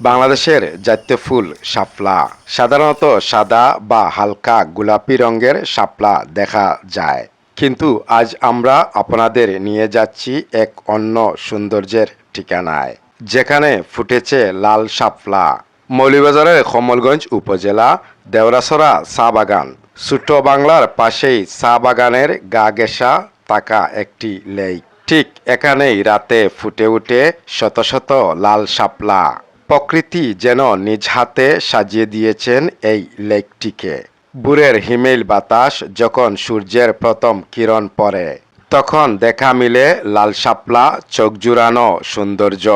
বাংলাদেশের জাতীয় ফুল শাপলা। সাধারণত সাদা বা হালকা গোলাপি রঙের শাপলা দেখা যায়। কিন্তু আজ আমরা আপনাদের নিয়ে যাচ্ছি এক অন্য সৌন্দর্যের ঠিকানায়, যেখানে ফুটেছে লাল শাপলা। মৌলিবাজারের কমলগঞ্জ উপজেলা দেওরাসরা চা বাগান। ছোট্ট বাংলার পাশেই চা বাগানের গা গেসা থাকা একটি লেক। ঠিক এখানেই রাতে ফুটে উঠে শত শত লাল শাপলা। প্রকৃতি যেন নিজ হাতে সাজিয়ে দিয়েছেন এই লেকটিকে। বুরের হিমেল বাতাস যখন সূর্যের প্রথম কিরণ পড়ে, তখন দেখা মিলে লাল শাপলা, চোখ জুড়ানো সৌন্দর্য।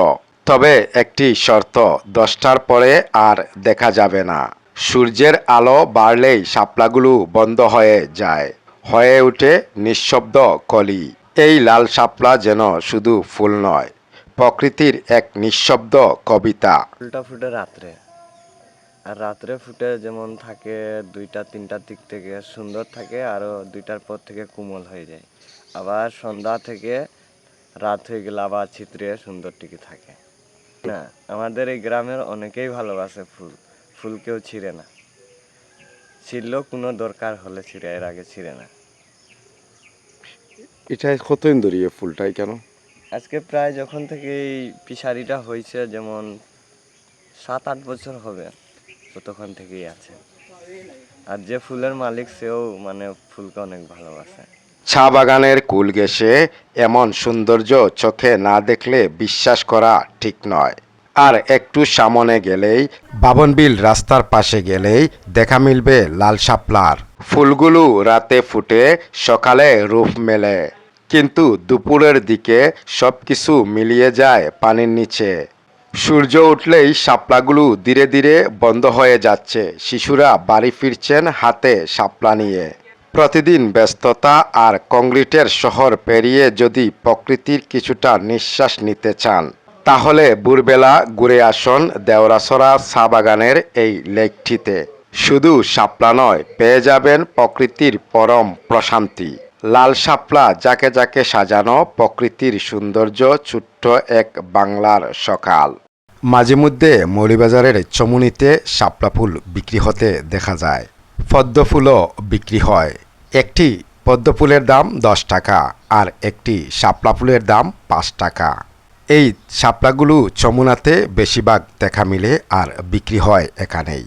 তবে একটি শর্ত, দশটার পরে আর দেখা যাবে না। সূর্যের আলো বাড়লেই শাপলাগুলো বন্ধ হয়ে যায়, হয়ে ওঠে নিঃশব্দ কলি। এই লাল শাপলা যেন শুধু ফুল নয় প্রকৃতির এক নিঃশব্দ কবিতা। ফুলটা ফুটে রাত্রে। আর রাত্রে ফুটে যেমন থাকে দুইটা তিনটার দিক থেকে সুন্দর থাকে আরও দুইটার পর থেকে কোমল হয়ে যায়। আবার সন্ধ্যা থেকে রাত হয়ে গেলে আবার ছিত্রে সুন্দর টিকে থাকে। না আমাদের এই গ্রামের অনেকেই ভালোবাসে ফুল। ফুল কেউ ছিঁড়ে না। ছিঁড়লেও কোনো দরকার হলে ছিঁড়ে এর আগে ছিঁড়ে না। এটা কতদিন ধরে এই ফুলটাই কেন? আজকে প্রায় যখন থেকে এই পিসারিটা হয়েছে, যেমন সাত আট বছর হবে ততক্ষণ থেকেই আছে। আর যে ফুলের মালিক, সেও মানে ফুলকে অনেক ভালোবাসে। চা বাগানের কুল ঘেঁষে এমন সৌন্দর্য চোখে না দেখলে বিশ্বাস করা ঠিক নয়। আর একটু সামনে গেলেই বাবনবিল রাস্তার পাশে গেলেই দেখা মিলবে লাল শাপলার। ফুলগুলো রাতে ফুটে সকালে রূপ মেলে। কিন্তু দুপুরের দিকে সব কিছু মিলিয়ে যায় পানির নিচে। সূর্য উঠলেই শাপলাগুলো ধীরে ধীরে বন্ধ হয়ে যাচ্ছে। শিশুরা বাড়ি ফিরছেন হাতে শাপলা নিয়ে। প্রতিদিন ব্যস্ততা আর কংক্রিটের শহর পেরিয়ে যদি প্রকৃতির কিছুটা নিঃশ্বাস নিতে চান, তাহলে ভোরবেলা ঘুরে আসুন দেওরাসরা চা বাগানের এই লেকটিতে। শুধু শাপলা নয়, পেয়ে যাবেন প্রকৃতির পরম প্রশান্তি। লাল শাপলা, যাকে যাকে সাজানো প্রকৃতির সৌন্দর্য, ছোট্ট এক বাংলার সকাল। মাঝে মধ্যে মৌলিবাজারের চমুনিতে শাপলা ফুল বিক্রি হতে দেখা যায়। পদ্ম ফুলও বিক্রি হয়। একটি পদ্ম ফুলের দাম দশ টাকা আর একটি শাপলা ফুলের দাম পাঁচ টাকা। এই শাপলাগুলো চমুনাতে বেশিরভাগ দেখা মিলে আর বিক্রি হয় এখানেই।